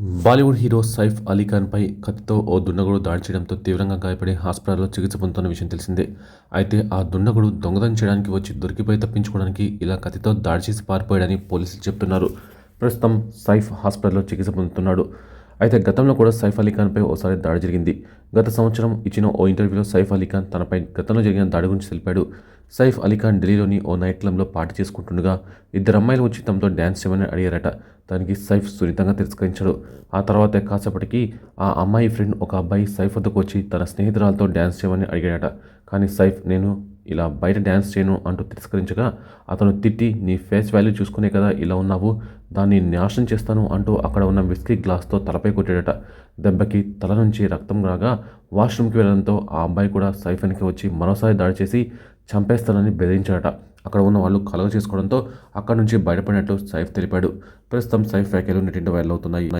Bollywood hero Saif Ali ఖాన్పై కత్తితో ఓ దుండగుడు దాడి చేయడంతో తీవ్రంగా గాయపడి హాస్పిటల్లో చికిత్స పొందుతున్న విషయం తెలిసిందే. అయితే ఆ దుండగుడు దొంగతనం చేయడానికి వచ్చి దొరికిపోయి తప్పించుకోవడానికి ఇలా కత్తితో దాడి చేసి పారిపోయాడని పోలీసులు చెప్తున్నారు. ప్రస్తుతం సైఫ్ హాస్పిటల్లో చికిత్స పొందుతున్నాడు. అయితే గతంలో కూడా సైఫ్ అలీఖాన్పై ఓసారి దాడి జరిగింది. గత సంవత్సరం ఇచ్చిన ఓ ఇంటర్వ్యూలో సైఫ్ అలీ ఖాన్ తనపై గతంలో జరిగిన దాడి గురించి తెలిపాడు. సైఫ్ అలీఖాన్ ఢిల్లీలోని ఓ నైట్ క్లబ్లో పార్టీ చేసుకుంటుండగా ఇద్దరు అమ్మాయిలు వచ్చి తమతో డ్యాన్స్ చేయమని అడిగారట. దానికి సైఫ్ సున్నితంగా తిరస్కరించాడు. ఆ తర్వాత కాసేపటికి ఆ అమ్మాయి ఫ్రెండ్ ఒక అబ్బాయి సైఫ్ వద్దకు వచ్చి తన స్నేహితురాలతో డ్యాన్స్ చేయమని అడిగాడట. కానీ సైఫ్ నేను ఇలా బయట డ్యాన్స్ చేయను అంటూ తిరస్కరించగా అతను తిట్టి నీ ఫేస్ వాల్యూ చూసుకునే కదా ఇలా ఉన్నావు దాన్ని నాశనం చేస్తాను అంటూ అక్కడ ఉన్న విస్కీ గ్లాస్తో తలపై కొట్టాడట. దెబ్బకి తల నుంచి రక్తం రాగా వాష్రూమ్కి వెళ్ళడంతో ఆ అబ్బాయి కూడా సైఫ్ వెనక్కి వచ్చి మరోసారి దాడి చేసి చంపేస్తానని బెదిరించాడట. అక్కడ ఉన్న వాళ్ళు కలగ చేసుకోవడంతో అక్కడ నుంచి బయటపడినట్లు సైఫ్ తెలిపాడు. ప్రస్తుతం సైఫ్ వ్యాఖ్యలు నెట్టింటి వైరల్ అవుతున్నాయి.